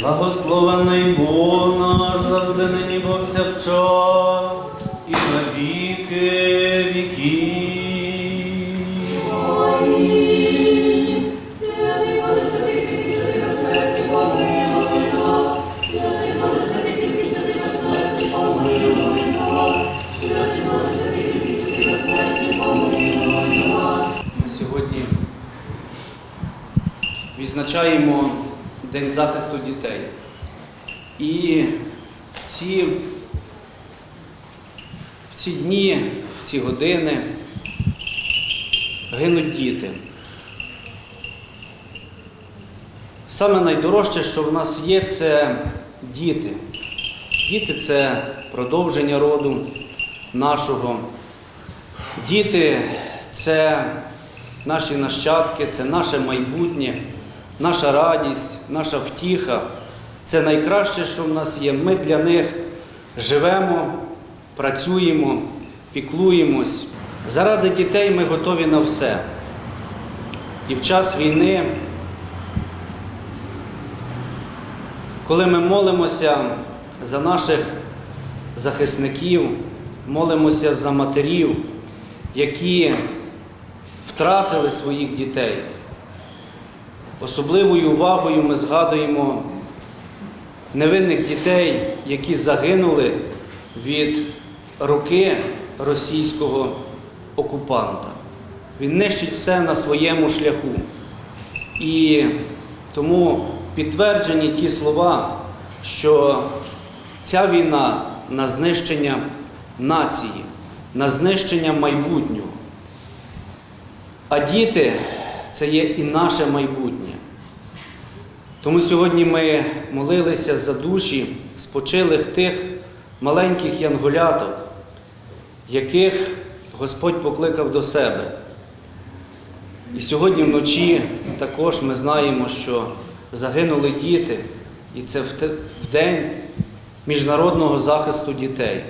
Благословений Бог наш, завжди нині повсякчас, і на віки віків. Ми сьогодні відзначаємо День захисту дітей. І в ці, в ці дні, в ці години гинуть діти. Саме найдорожче, що в нас є, це діти. Діти це продовження роду нашого. Діти це наші нащадки, це наше майбутнє, наша радість, наша втіха. Це найкраще, що в нас є. Ми для них живемо, працюємо, піклуємось. Заради дітей ми готові на все. І в час війни, коли ми молимося за наших захисників, молимося за матерів, які втратили своїх дітей. Особливою увагою ми згадуємо невинних дітей, які загинули від руки російського окупанта. Він нищить все на своєму шляху. І тому підтверджені ті слова, що ця війна на знищення нації, на знищення майбутнього. А діти це є і наше майбутнє. Тому сьогодні ми молилися за душі спочилих тих маленьких янголяток, яких Господь покликав до себе. І сьогодні вночі також ми знаємо, що загинули діти, і це в день міжнародного захисту дітей.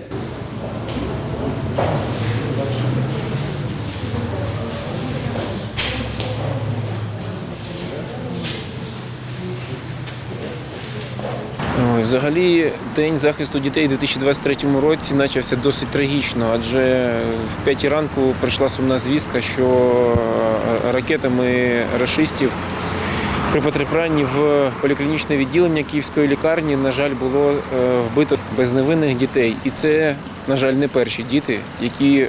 Взагалі, День захисту дітей у 2023 році почався досить трагічно, адже в п'ятій ранку прийшла сумна звістка, що е, ракетами рашистів при потрапленні в поліклінічне відділення Київської лікарні, на жаль, було е, вбито безневинних дітей. І це, на жаль, не перші діти, які е,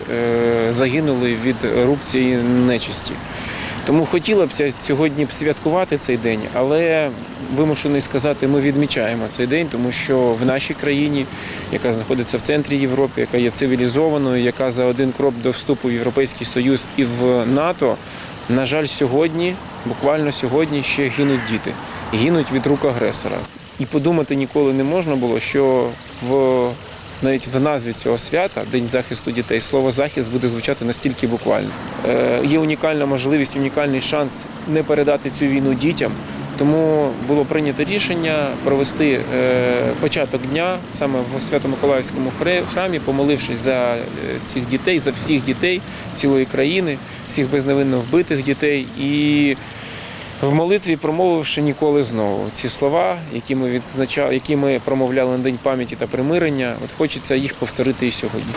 загинули від цієї нечисті. Тому хотіла б сьогодні святкувати цей день, але вимушений сказати, ми відмічаємо цей день, тому що в нашій країні, яка знаходиться в центрі Європи, яка є цивілізованою, яка за один крок до вступу в Європейський Союз і в НАТО, на жаль, сьогодні, буквально сьогодні, ще гинуть діти, гинуть від рук агресора. І подумати ніколи не можна було, що в навіть в назві цього свята День захисту дітей слово захист буде звучати настільки буквально. Е, є унікальна можливість, унікальний шанс не передати цю війну дітям. Тому було прийнято рішення провести е, початок дня саме в Свято-Миколаївському храмі, помолившись за е, цих дітей, за всіх дітей цілої країни, всіх безневинно вбитих дітей і в молитві, промовивши ніколи знову ці слова, які ми відзначали, які ми промовляли на день пам'яті та примирення. От хочеться їх повторити і сьогодні.